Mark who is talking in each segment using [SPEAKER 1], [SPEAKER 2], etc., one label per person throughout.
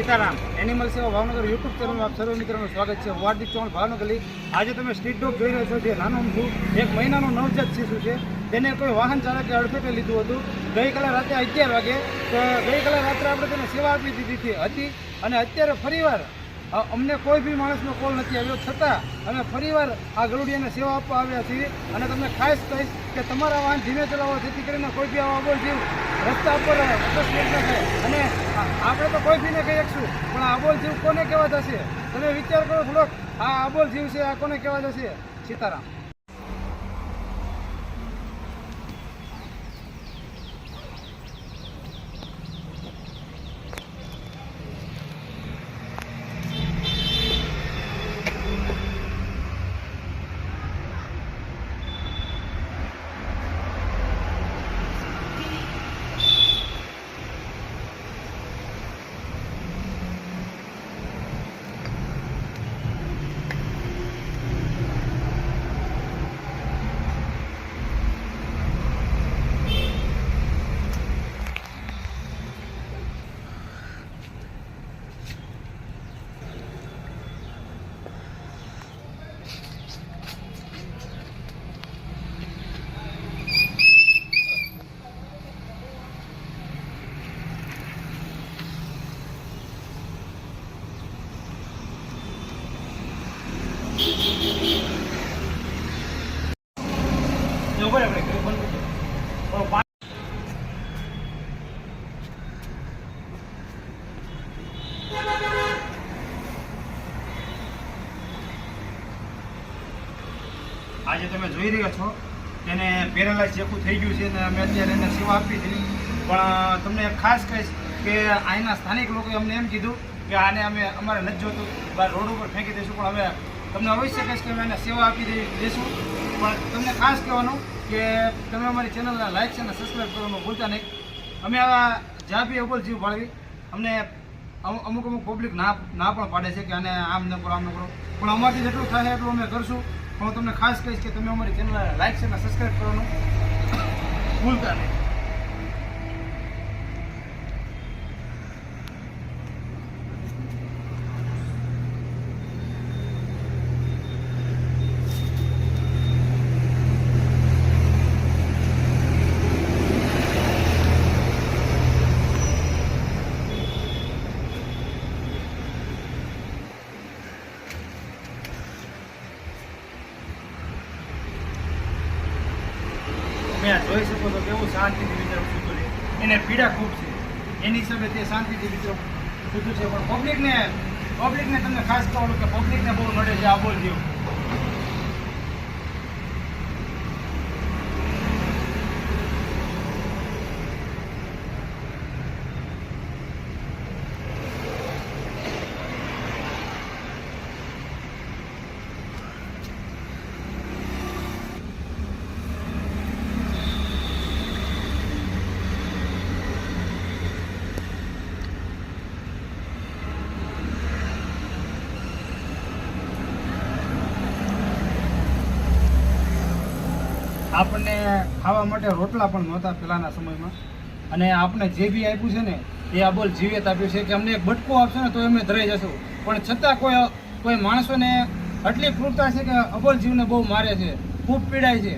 [SPEAKER 1] Sitaram animal સેવા Bhavnagar YouTube ચેનલમાં આપ સર્વે મિત્રોનું સ્વાગત છે. વાર્દિક ચોણ ભાવનગર આજે તમે સ્ટ્રીટ ડોગ જોઈ રહ્યા છો, જે નાનું છું. એક મહિનાનું નવજાત શિશુ છે. તેને કોઈ વાહન ચાલકે અડફેટે લીધું હતું. ગઈકાલે રાતે અગિયાર વાગે, તો ગઈકાલે રાત્રે આપણે તેને સેવા આપી દીધી હતી. અને અત્યારે ફરીવાર અમને કોઈ બી માણસનો કોલ નથી આવ્યો. છતાં અમે ફરીવાર આ ગરુડિયાને સેવા આપવા આવ્યા છીએ અને તમને ખાસ કહીશ કે તમારા વાહન ધીમે ચલાવો, જેથી કરીને કોઈ બી આવા અબોલ જીવ રસ્તા પર થાય. અને આપણે તો કોઈ બીને કહી શકશું, પણ આબોલ જીવ કોને કહેવા જશે? તમે વિચાર કરો થોડોક, આ આબોલ જીવ છે, આ કોને કહેવા જશે? સીતારામ. રહે આપણે બંધ આજે તમે જોઈ રહ્યા છો, તેને પેરેલાઇઝ જેખું થઈ ગયું છે અને અમે અત્યારે એને સેવા આપી દીધી પણ તમને ખાસ કહીશ કે અહીંના સ્થાનિક લોકોએ અમને એમ કીધું કે આને અમે અમારે નથી જોતું રોડ ઉપર ફેંકી દઈશું, પણ અમે તમને અવશ્ય કહીશ કે અમે સેવા આપી દઈશું પણ તમને ખાસ કહેવાનું કે તમે અમારી ચેનલને લાઈક અને સબસ્ક્રાઈબ કરવાનું ભૂલતા નહીં. અમે આવા જ્યાં બી અબોલ જીવ ભાળવી અમને અમુક અમુક પબ્લિક ના ના પણ પાડે છે કે આને આમ ન કરો, આમ ન કરો. પણ અમારથી જેટલું થાય એટલું અમે કરશું. પણ હું તમને ખાસ કહીશ કે તમે અમારી ચેનલ લાઈક અને સબસ્ક્રાઈબ કરવાનું ભૂલતા નહીં. આ જોઈ શકો છો કેવું શાંતિથી વિતરણ થતું છે. એને પીડા ખૂબ છે. એની હિસાબે તે શાંતિથી વિતરણ થતું છે. પણ પબ્લિકને પબ્લિકને તમને ખાસ કહું કે પબ્લિકને બહુ નડે છે આ બોલ જેવું. આપણને ખાવા માટે રોટલા પણ નહોતા પહેલાંના સમયમાં. અને આપણે જે બી આપ્યું છે ને, એ આ બોલ જીવિત આપ્યું છે કે અમને એક બટકો આપશો ને તો એમને ધરાઈ જશું. પણ છતાં કોઈ કોઈ માણસોને આટલી ક્રૂરતા છે કે અબોલ જીવને બહુ મારે છે, ખૂબ પીડાય છે.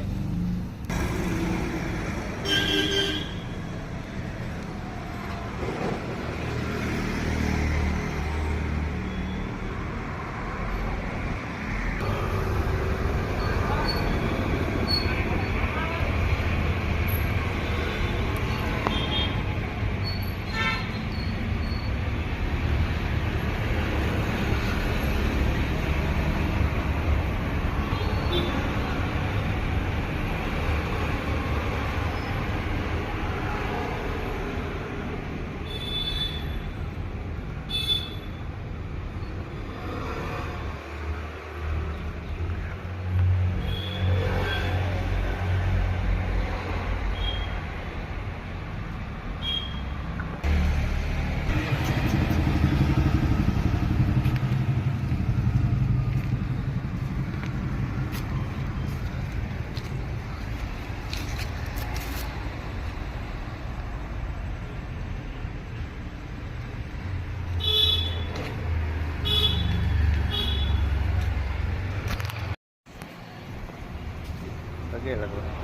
[SPEAKER 1] लागलं